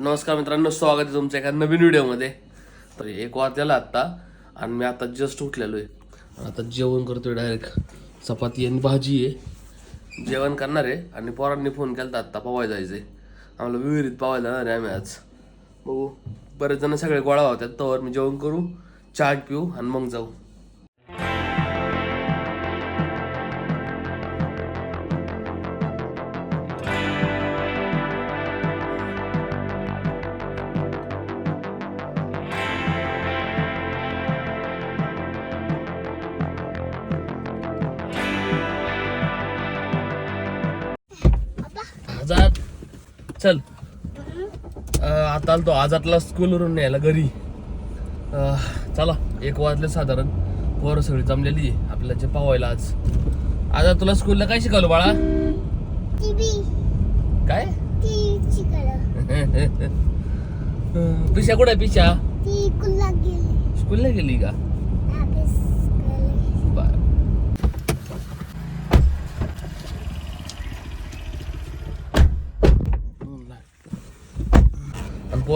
नमस्कार मित्रांनो स्वागत आहे तुमच्या एका नवीन व्हिडिओमध्ये. तर एक वाजलेला आत्ता आणि मी आता जस्ट उठलेलो आहे आता जेवण करतोय डायरेक्ट चपाती आणि भाजी आहे. जेवण करणार आहे आणि पोरांनी फोन केला होता आत्ता पवाय जायचंय. आम्हाला विहिरीत पवाय जाणार आहे आम्ही आज. बघू. बरेच जण सगळे गोळा होतात तोवर मी जेवण करू चहा पिऊ आणि मग जाऊ. चल. आता आलतो आजादला स्कूलवरून न्यायला घरी. चला एक वाजले साधारण. पोरं सगळी जमलेली आहे आपल्याला जे पावायला आज. आजाद तुला स्कूलला काय शिकवलं बाळा? काय? ती पिशा कुठे पिशा ती स्कूलला गेली का अभ्यास करायला. बर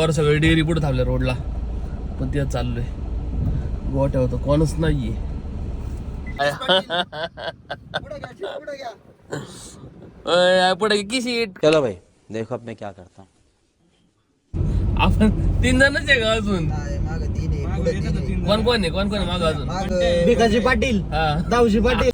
पोर सगळे डेअरी पुढे थांबल्या रोडला. पण ते चाललोय. गोट्या होतं. कोणच नाहीये. पुढे की सीट चलो भाई देखो अब मैं क्या करता हूँ. आपण तीन जणच आहे का अजून? कोण कोण आहे? कोण कोण आहे? माग अजून. भिकाजी पाटील. हा. दावजी पाटील.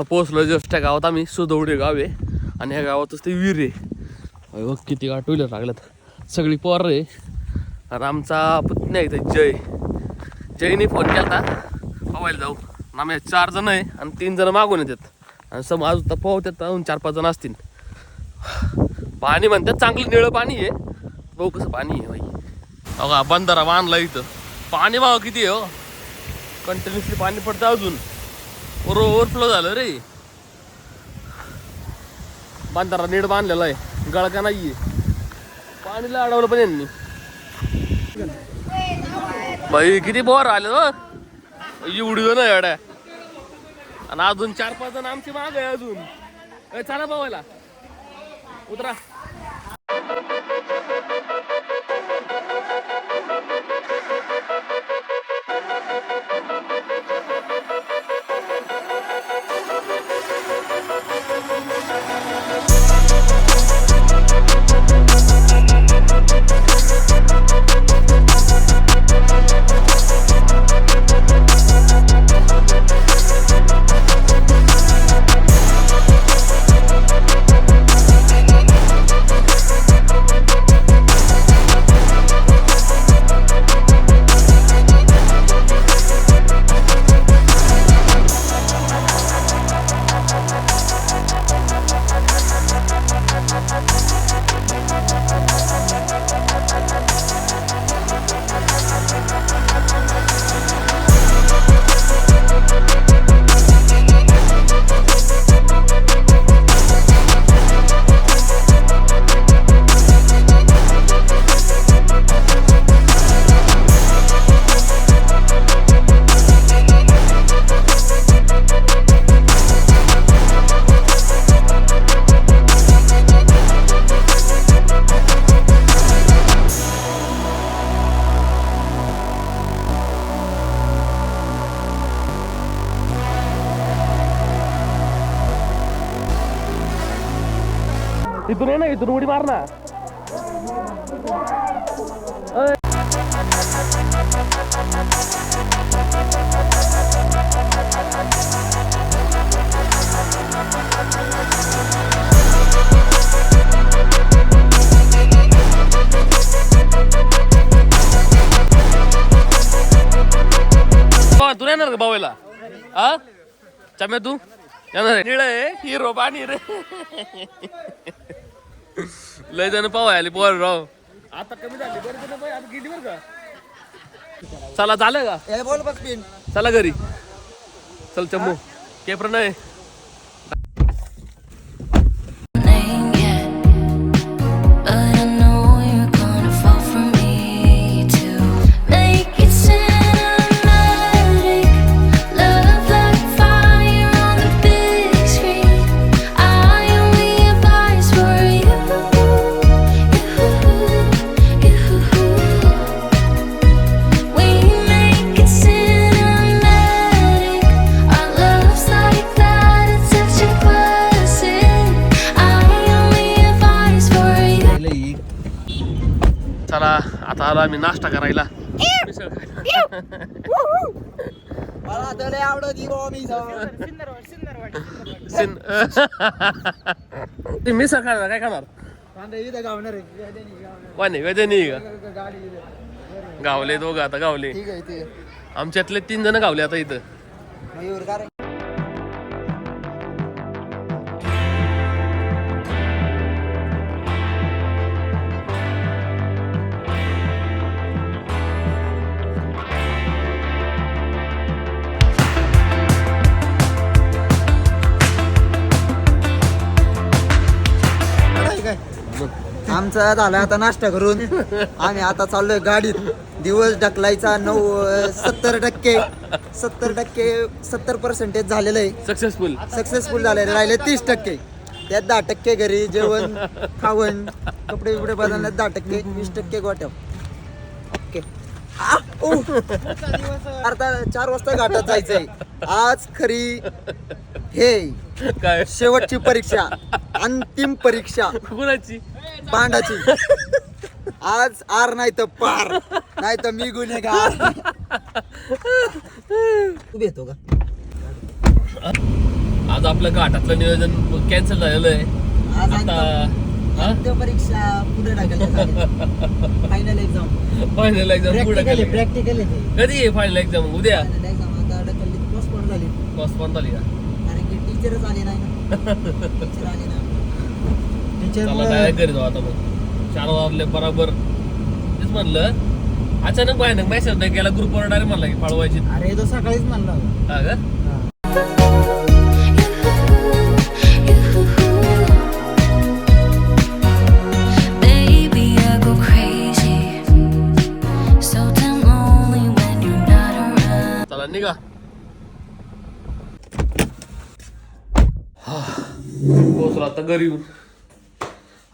आता पोहोचलो जस्ट त्या गावात. आम्ही सुदौडे गाव आहे. आणि ह्या गावातच ते विहीर आहे. बघ किती गाठ टू व्हीलर लागल्यात. सगळी पोर आहे. आणि आमचा पुतण्या आहे इथं जय. जयने फोन केला पवायला जाऊ. आम्ही चार जण आहे आणि तीन जण मागून येतात. आणि सम अजून तर पोहतात अजून चार पाच जण असतील. पाणी म्हणतात चांगलं निळं पाणी आहे. बघू कसं पाणी आहे भाई बघा बंधारा बांधला इथं. पाणी बघा किती आहे हो. कंटिन्युअसली पाणी पडतं अजून. ओव्हरफ्लो झालं रे. बांधारा नीट बांधलेला आहे. गळका नाहीये. पाणीला अडवलं पण यांनी. भाई किती बोर आले हो. एवढी जण एवढ्या आणि अजून चार पाच जण आमची माग आहे अजून. चला पावायला उतरा. ಇದನ್ನೇನ ಇದನ್ನ ಹುಡಿ ಮಾರನ. ತುರೇನರ್ಗ ಬಾವ ಇಲ್ಲ ಆ? ಚಮೆದು ಏನಾರ ನೀಳೆ ಹೀರೋ ಬಾ ನೀರು. लय जण पाव आले पोर राव. आता कमी झाली बरं बरं, आता गेली बरं का? चला झालं का? बोल बघ पिन. चला घरी. चल चम्मू. के प्रणय. आलो आम्ही नाश्ता करायला. मिसळ. खाणार काय खाणार? का गाडी इथं. गावले दोघं आता गावले. आमच्यातले तीन जण गावले आता इथं. आमचा झाला आता नाश्ता करून. आम्ही आता चाललोय गाडीत. दिवस ढकलायचा नऊ सत्तर टक्के सत्तर टक्के सत्तर पर्सेंटेज झालेलं आहे. सक्सेसफुल सक्सेसफुल झालेले राहिले तीस टक्के. त्यात दहा टक्के घरी जेवण खावण कपडे बिपडे बदलण्यात दहा टक्के वीस टक्के गोट्या ओके. आ. आता चार वाजता घाटात जायचंय. आज खरी हे. काय? शेवटची परीक्षा. अंतिम परीक्षा. कुणाची? पांडाची. आज आर नाही तर पार. नाही तर मी गुन्हेगार. तू भेटतो का? आज आपलं घाटातलं नियोजन कॅन्सल झालेलं आहे. आज आता हा? अंतिम परीक्षा पुढे टाकल्या फायनल एक्झाम फायनल एक्झाम पुढे प्रॅक्टिकल केली प्रॅक्टिकल आहे कधी आहे फायनल एक्झाम उद्या? फायनल एक्झाम आता ढकलली पोस्टपोन झाली. पोस्टपोन झाली की? टीचरच आली नाही टीचर आली ना चला डायरेक्ट घरी जाऊ आता मग. चार वाजले बरोबर. तेच म्हणलं अचानक भयानक मेसेज नाही केला ग्रुपवर डायरेक्ट म्हणला की पळवायची. अरे तो सकाळीच म्हणला. होता. हा का? आता घरी येऊन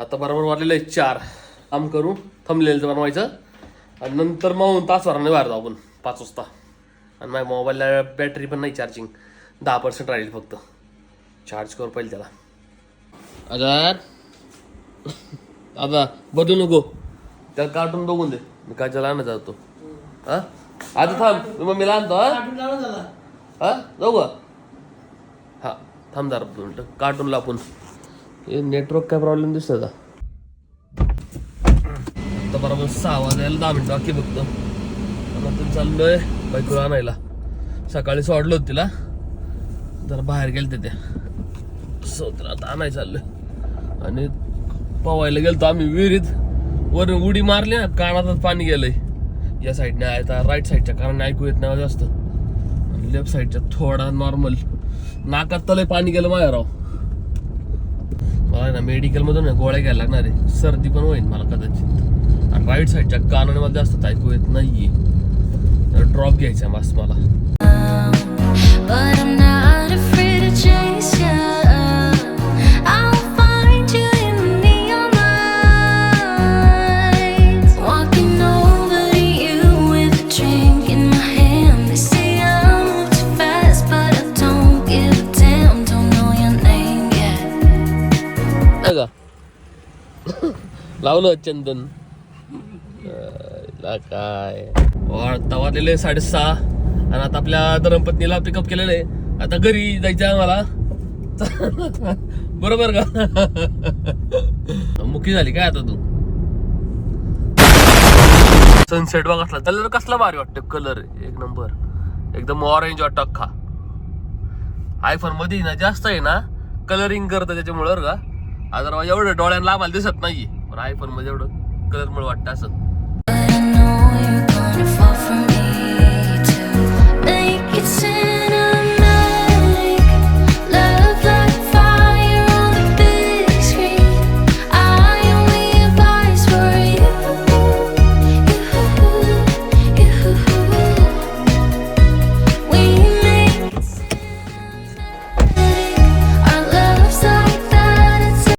आता बरोबर वाजलेलं आहे चार. काम करू. थंबलेलं बनवायचं आणि नंतर मग तास भराने बाहेर जाऊ आपण. पाच वाजता. आणि माझ्या मोबाईलला बॅटरी पण नाही चार्जिंग दहा पर्सेंट राहील फक्त. चार्ज करू पाहिजे त्याला. आजार. आता बदलू नको. त्याला कार्टून बघून दे. मी काय त्याला आणत जातो हा? आता थांब. मी मम्मीला आणतो हा? हा? जाऊ का? हा. थांब जरा दोन मिनटं. कार्टून लापून हे नेटवर्क काय प्रॉब्लेम दिसतो का? आता बरोबर सहा वाजायला दहा मिनिटं बाकी बघतो नंतर चाललोय बायकोला आणायला. सकाळी सोडलो होतं तिला. जरा बाहेर गेलते त्या सो तर आता आणाय चाललोय. आणि पवायला गेलतो आम्ही विहिरीत. वर उडी मारली ना कानातच पाणी गेलंय. या साईडने आहे तर राईट साईडच्या कारण ऐकू येत नाही जास्त. आणि लेफ्ट साईडच्या थोडा नॉर्मल नाकात तलय पाणी गेलं माझ्या राव. मला ना मेडिकल मधून गोळ्या घ्यायला लागणार आहे. सर्दी पण होईल मला कदाचित. आणि राईट साईडच्या कानाने मला जास्त ऐकू येत नाहीये. ड्रॉप घ्यायचा मास्क मला. Yet. का? लावलं चंदन. काय? वाढता साडेसहा. आणि आता आपल्या धर्मपत्नीला पिकअप केलेलं आहे. आता घरी जायचं आहे आम्हाला. बरोबर का? मुकी झाली काय आता तू? सनसेट बघ असला. त्याला कसला भारी वाटतं कलर एक नंबर एकदम ऑरेंज वाटतो खा आयफोनमध्ये ना जास्त आहे ना कलरिंग करतं त्याच्यामुळे बरं का? अदरवाईज एवढं डोळ्यांना आम्हाला दिसत नाही पण आयफोनमध्ये एवढं कलरमुळे वाटतं असं.